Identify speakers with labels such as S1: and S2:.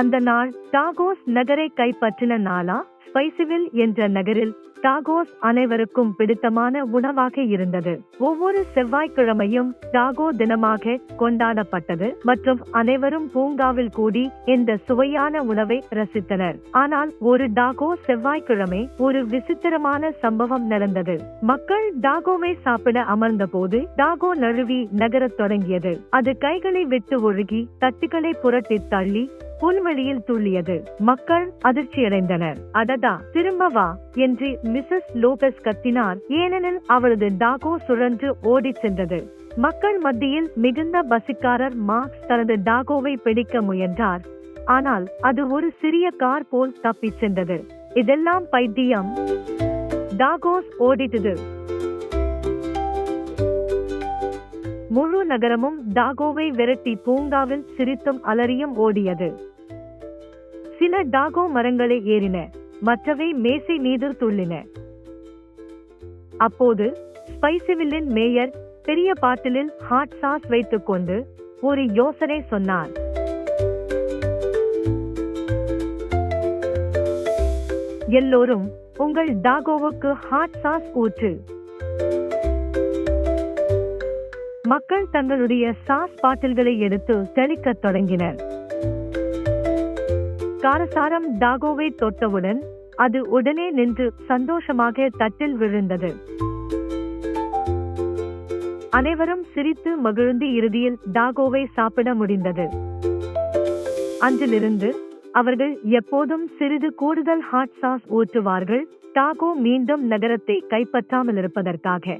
S1: அந்த நாள் டாகோஸ் நகரை கைப்பற்றின நாளா? ஸ்பைசிவில் என்ற நகரில் டாகோஸ் அனைவருக்கும் பிடித்தமான உணவாக இருந்தது. ஒவ்வொரு செவ்வாய்க்கிழமையும் டாகோ தினமாக கொண்டாடப்பட்டது மற்றும் அனைவரும் பூங்காவில் கூடி இந்த சுவையான உணவை ரசித்தனர். ஆனால் ஒரு டாகோ செவ்வாய்க்கிழமை ஒரு விசித்திரமான சம்பவம் நடந்தது. மக்கள் டாகோவை சாப்பிட அமர்ந்த போது டாகோ நழுவி நகரத் தொடங்கியது. அது கைகளை விட்டு ஒழுகி தட்டுகளை புரட்டி தள்ளி புல்வெளியில் துள்ளியது. மக்கள் அதிர்ச்சியடைந்தனர். அடடா திரும்ப வா என்று மிஸ்ஸஸ் லோபஸ் கத்தினார். ஏனெனில் அவரது டாகோ சுழன்று ஓடிச் சென்றது. மக்கள் மத்தியில் மிகுந்த பசிக்காரர் மார்க்ஸ் தனது டாகோவை பிடிக்க முயன்றார். ஆனால் அது ஒரு சிறிய கார் போல் தப்பிச் சென்றது. இதெல்லாம் பைத்தியம். டாகோஸ் ஓடிட்டது. முழு நகரமும் டாகோவை விரட்டி பூங்காவில் சிரித்தும் அலறியும் ஓடியது. சில டாகோ மரங்களை ஏறின மற்றவை மேசை மீது துள்ளின. அப்போது ஸ்பைசிவில்லின் மேயர் பெரிய பாட்டிலில் ஹாட் சாஸ் வைத்துக்கொண்டு ஒரு யோசனை சொன்னார். எல்லோரும் உங்கள் டாகோவுக்கு ஹாட் சாஸ் ஊற்று. மக்கள் தங்களுடைய சாஸ் பாட்டில்களை எடுத்து தெளிக்கத் தொடங்கினர். காரசாரம் டாகோவை தொட்டவுடன் அது உடனே நின்று சந்தோஷமாக தட்டில் விழுந்தது. அனைவரும் சிரித்து மகிழ்ந்து இறுதியில் டாகோவை சாப்பிட முடிந்தது. அன்றிலிருந்து அவர்கள் எப்போதும் சிறிது கூடுதல் ஹாட் சாஸ் ஊற்றுவார்கள். டாகோ மீண்டும் நகரத்தை கைப்பற்றாமல் இருப்பதற்காக